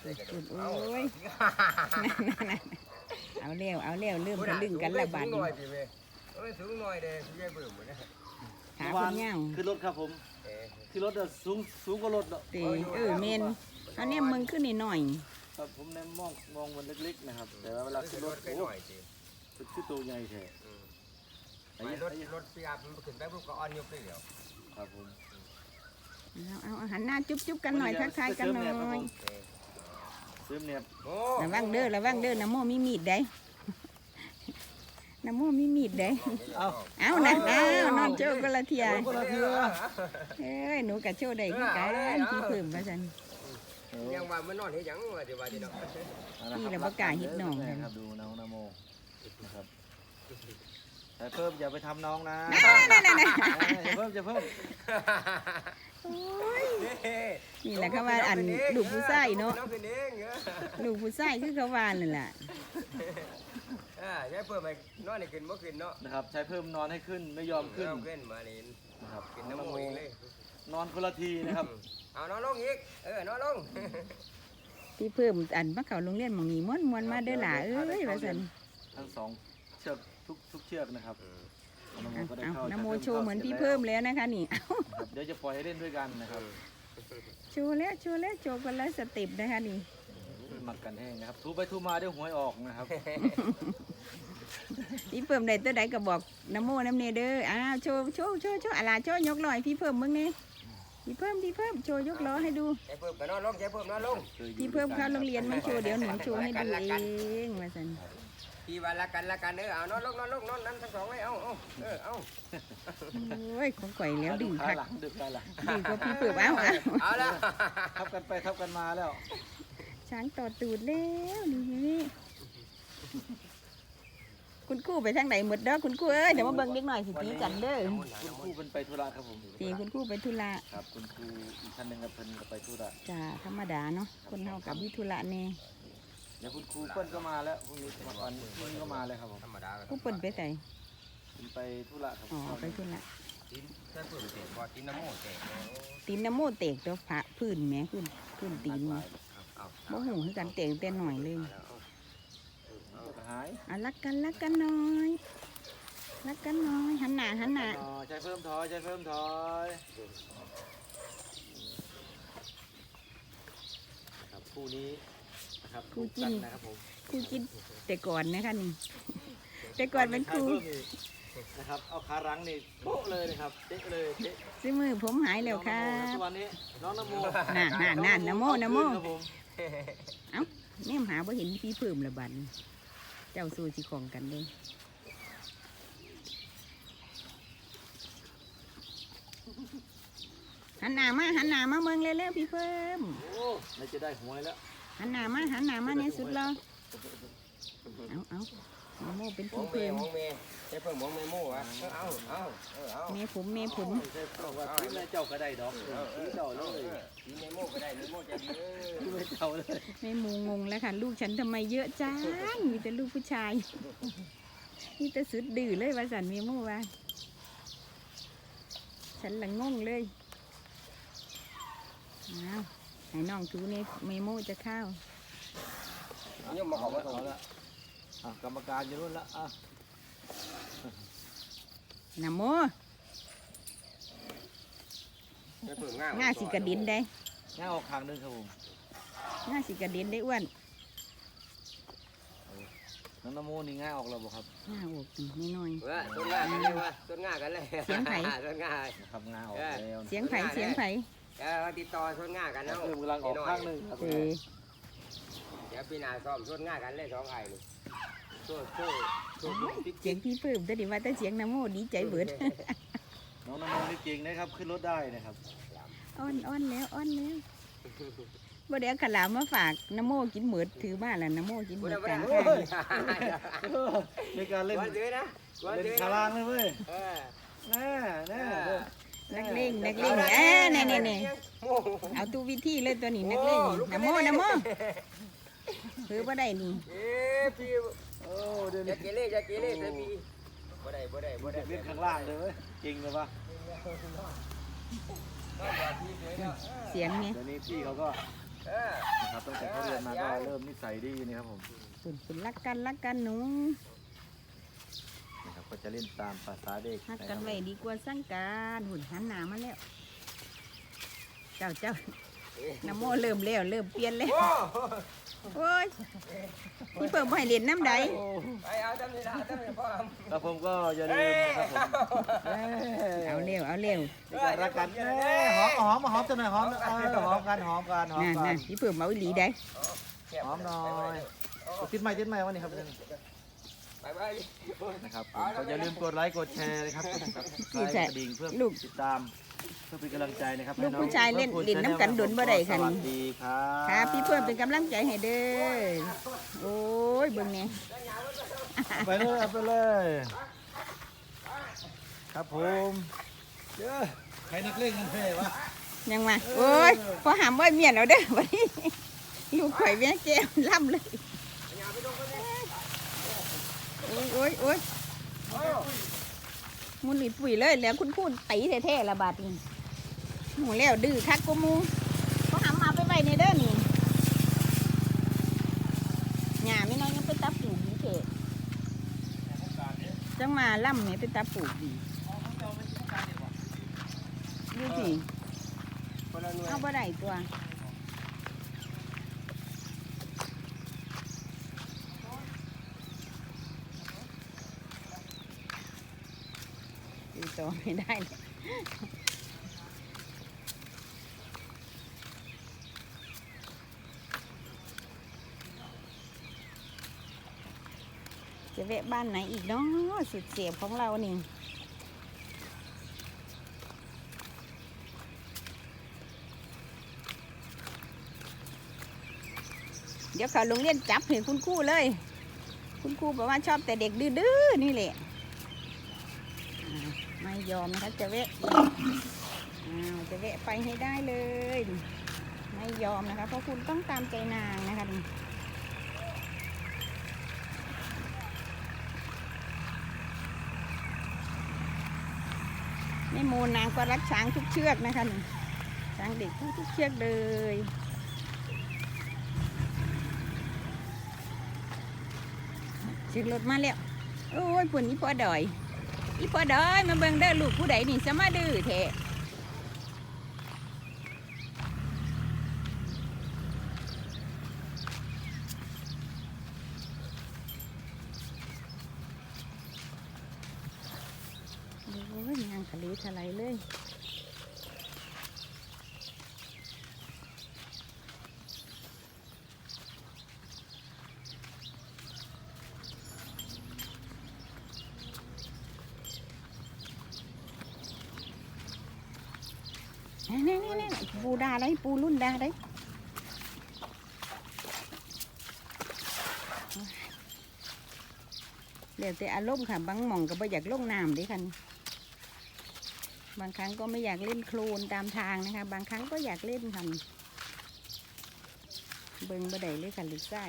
ใส่กระดูจุกดโอ้ยเอาเร็วเอาเร็วเริ่มทะลึ่งกันละบาดสูงหนี้น่อยสิเว้ยเอ้ยสูงหน่อยเด้พี่ใหญ่เบิ่มหมดนะขาคนย่างคือรถครับผมเอ้ยคือรถอะสูงสูงกว่ารถเนาะเตเออเมนอันนี้มึงขึ้นนิดหน่อยครับผมแนมมองมองมันเล็กๆนะครับ แต่ว่าเวลาขึ้นรถไปโอ้หน่อยสิเป็นชื่อตัวใหญ่แท้อืมไอ้ไปเหี้ยรถไอ้เหี้ยรถปีอาบมันขึ้นไปปุ๊บก็อ่อนยกไปเดียวครับผมเอาเอาเอาหันหน้าจุ๊บจุ๊บกันหน่อยทักทายกันหน่อยเอ้ย ซื้อเนี่ยโอ้ระวังเด้อระวังเด้อน้ำโมมีมีดได้น้ำโมมีมีดได้เอาเอานะเอานอนโชว์กันละเทียคนละเทือเอ้ยหนูกับโชว์ได้คือกันพี่เพิ่มว่าซั่นยังว่ามันนอนเฮ็ดหยังว่าสิว่าสิเนาะนี่เราประกาศฮิตหน่องครับดูน้องนโมนะครับ แต่เพิ่มอย่าไปทำน้องนะนั่นนั่นนั่นอย่าเพิ่มอย่าเพิ่มโอ้ยนี่แหละเขาว่าอันลูกผู้ชายเนาะลูกผู้ชายคือเขาว่านั่นล่ะอ่าใช้เพิ่มไปนอนให้ขึ้นบ่ขึ้นเนาะนะครับใช้เพิ่มนอนให้ขึ้นไม่ยอมขึ้นขึ้นมานี่นะครับกินน้องน้ำมูกเลยนอนคนละทีนะครับเอานอนลงอีกเออนอนลงพี่เพิ่มอันมาเขาโรงเรียนหมองนี้ม่วนมวนมาเด้อล่ะเอ้ยว่าซั่นทั้งสอง เชือกทุกทุกเชือกนะครับน้องนโมเอาก็ได้เอาเข้าน้ำโมโชว์เหมือนพี่เพิ่มแล้วนะคะนี่ครับเดี๋ยวจะปล่อยให้เล่นด้วยกันนะครับโชว์แล้วโชว์แล้วโชว์กันแล้วสเต็ปนะคะนี่หมักกันแห้งนะครับทูไปทูมาเดี๋ยวหวยออกนะครับพี่เพิ่มได้ตัวใดก็บอกน้ำโมน้ำเนเด้ออ้าวโชว์โชว์โชว์โชว์อะไรโชว์ยกลอยพี่เพิ่มมึงนี่พี่เพิ่มพี่เพิ่มโชว์ยกล้อให้ดูใช้เพิ่มก็นอนลงใช้เพิ่มนอนลงพี่เพิ่มเข้าโรงเรียนไม่โชว์เดี๋ยวหนูโชว์ให้ดูเองว่าซั่น พี่ว่าละกันละกันเออเอานอนลงนอนลงนอนนั้นทั้งสองเลยเอาเอาเออเอาโอ้ยของข่อยแล้วดึงขาคักหลังดึกขาหลังดึงก็พี่เพิ่มเอาเอาเอาละทับกันไปทับกันมาแล้ว ช้างต่อตูดแล้วนี่นี่คุณครู่ไปทางไหนหมดเด้อคุณครู่เอ้ยเดี๋ยวมาเบิ่งเด็กหน่อยสิตีกันเด้อคุณครูเป็นไปธุระครับผมตีคุณครู่ไปธุระครับคุณครูอีกท่านหนึ่งกับเพิ่นก็ไปธุระจ้าธรรมดาเนาะคนเฮากับวิธุระแน่เดี๋ยวคุณครูเปิ้ลก็มาแล้วพรุ่งนี้มาวันพรุ่งนี้ก็มาเลยครับผมธรรมดาผู้เปิ่นไปใส่เป็นไปธุระครับอ๋อไปธุระกินใช้เพิ่มเตะพอกินน้ำมูกเตะตีนน้ำโมเตกตัวพระพื้นแหม่พื้นพื้นตีนแหม่เอาบ่หูคือกันเตกแต่หน่อยเลยหายอะรักกันรักกันหน่อยรักกันหน่อยหันหน้าหันหน้าอ๋อใช้เพิ่มถอยใช้เพิ่มถอยครับคู่นี้ นะครับคู่กันนะครับผมครูกินแต่ก่อนนะคะนี่ แต่ก่อนเป็นครู ใช้พิ่มอีกนะครับ เอาขารั้งนี่โป๊ะเลยนะครับเจ๊ะเลยเจ๊ะซื้อมือผมหายแล้วครัน้องนโมบส่วนนี้น้องนโมน่ะน่ะน่ะนะโมนะโมครับผมแม่มหาบ่เห็นพี่เพิ่มละบัดนเจ้าสู้สิของกันเด้หันหน้ามาหันหน้ามาเมืองเร็วๆพี่เพิ่มโอ้น่าจะได้หวยแล้ว หันหน้ามาหันหน้ามาในสุดเราเอาเอาเอาโมเป็นมอพี่งเมเพิ่มย์มองเมย์ใช้เพิ่มมองเมย์มู่วะเอาเอาเออเอาเมผมเมผมใช่บอกว่าที่แม่เจ้าก็ได้ดอกที่เจ้าเลยกินเมย์มู่ก็ได้เมย์มู่จะดีเออที่แม่เจ้าเลยแม่มูงงแล้วค่ะ ลูกฉันทำไมเยอะจังมีแต่ลูกผู้ชายมีแต่สุดดื้อเลยว่าสันเมโมว่าฉันละงงเลยอ้าว ให้น้องทูนี่เมโมจะเข้านี่มาขอมาส่งเอาละอะกรรมการอยู่นู่นละอะนะโมใช้เพิ่มง่ายง่าสิกระดินได้ง่ายออกข้างหนึงครับผมง่าสิกระดินได้อ้วนน้องนโมนี่ง่ายออกแล้วบอกครับง่าอกนี่น้อยเออต้นง่ากันเลยวะต้นง่ากันเลยต้นง่านะครับง่ายออกแล้วๆเสียงไผ่เสียงไผ่ เออติดต่อต้นง่ากันเนาะวกำลังออกข้างหนึงครับเออเดี๋ยวปีหน้าซ้อมต้นง่ากันเลยสองไอ้นี่โซ่โซ่โซ่เสียงพี่เพิ่มแต่ดีว่าแต่เสียงนะโมดีใจเบิดน้องนโมนี่เก่งนะครับขึ้นรถได้นะครับอ้อนอ้อนแล้วอ้อนแล้วบ่เดี๋ยวขลามมาฝากน้ำโมกินเหมือดถือมานแล้วน้ำโมกินเหมือดกลางทางในการเล่นวันซื้อนะวันเล่นขลางเลยเว้ยเออแน่แน่ นักเลงนักเลงเอ้ยนี่นี่นี่เอาตู้วิธีเลยตัวนี้นักเลงน้ำโมน้ำโมถือบ่ได้นี่เอ๊ะพี่โอ้เดี๋ยวจะนี้เกเรจะเกเรเสียพี่บ่ได้บ่ได้บ่ได้เล่นข้างล่างเลยเว้ยเก่งเลยปะเสียงไงเดี๋ยวนี้พี่เขาก็เออนะครับตั้งแต่เขาเรียนมาก็เริ่มนิสัยดีนี่ครับผมฝุ่นฝุ่นรักกันรักกันหนูนะครับ ก็จะเล่นตามภาษาเด็กรักนะคกัรันบไว้ดีกว่าสร้างการหุ่นหันหนามาแล้ว เจ้าเจ้าน้ำโมเริ่มแล้วเริ่มเปลี่ยนแล้วโอ้โอ้ยพี่เปิดบ่ให้เล่นน้ำใดไปเอาจำนี่ละจำนี่พ่อแล้วผมก็อย่าลืมนะครับผมเอ้ยเอาเร็วเอาเร็วนี่ก็รักกันเอ้ยหอมหอมหอมจังหน่อยหอมเออหอมกันหอมกันหอมนั่นกันั่นนพี่เปิดมาอีหลีได้หอมหน่อยติดไม้ติดไม้วันนี้ครับไปไป นะครับผมก็อย่าลืมกดไลค์กดแชร์นะครับกด subscribe กระดิ่งเพื่อติดตามเพื่อเป็นกำลังใจนะครับลูกให้องผู้ชายเล่นพระคุณเล่นน้ำกันดนบ่ได้ค่ะสวันี่สดีครับครับพี่เพิ่มเป็นกำลังใจให้เด้อโอ้ยเบิ่งเนี่ยไปเลยเอาไปเลย ครับผมเด้อใครนักเล่นกันเท่วะยังมาโอ้ยพอหามว่าเมียนเอาเด้อวันนี้ลูกข่อยแม่แก้มล่ำเลย โอ้ยโอ้ยโอ้ยมุนหลีปุ๋ยเลยแล้วคุณพูดตีแท้ๆละบาดนี่หมูแล้วดื้อคักกูมูพอหามมาไปไว้ในเด้อนี่หญ้าไม่น้อยยังไปตับปลูกนี่เถอะจังมาล่ำเนี่ยไปตับปลูกดีดูสิคนละหน่วยเอาบ่ได้ตัว ตีต่อไม่ได้เลยจะแวะบ้านไหนอีกเนาะสุดเสียบของเรานี่เดี๋ยวเขาโรงเรียนจับเห็นคุณครูเลย คุณครูบอกว่าชอบแต่เด็กดื้อๆนี่แหละ ยอมนะคะจะแวะจะแวะไปให้ได้เลย ไม่ยอมนะคะ เพราะคุณต้องตามใจนางนะคะนี่ม่โมนางก็รักช้างทุกเชือกนะคะช้างเด็กทุกเชือกเลยสิรถมาแล้ว โอ้ยปุ่นอีพอดอย อีพอดอยมาเบิ่งเด้อลูกผู้ใดนี่สมาดื้อแท้โอ้ยยังทะเลทลายเลย นี่นี่นี่นี่ปูดาได้ปูรุ่นดาได้เดี๋ยวแต่อารมณ์ค่ะบางหม่องก็ไม่อยากลงน้ำด้วยค่ะนี่บางครั้งก็ไม่อยากเล่นโคลนตามทางนะคะ บางครั้งก็อยากเล่นค่ะเบิ่งบ่ได้เลยค่ะลูกไส้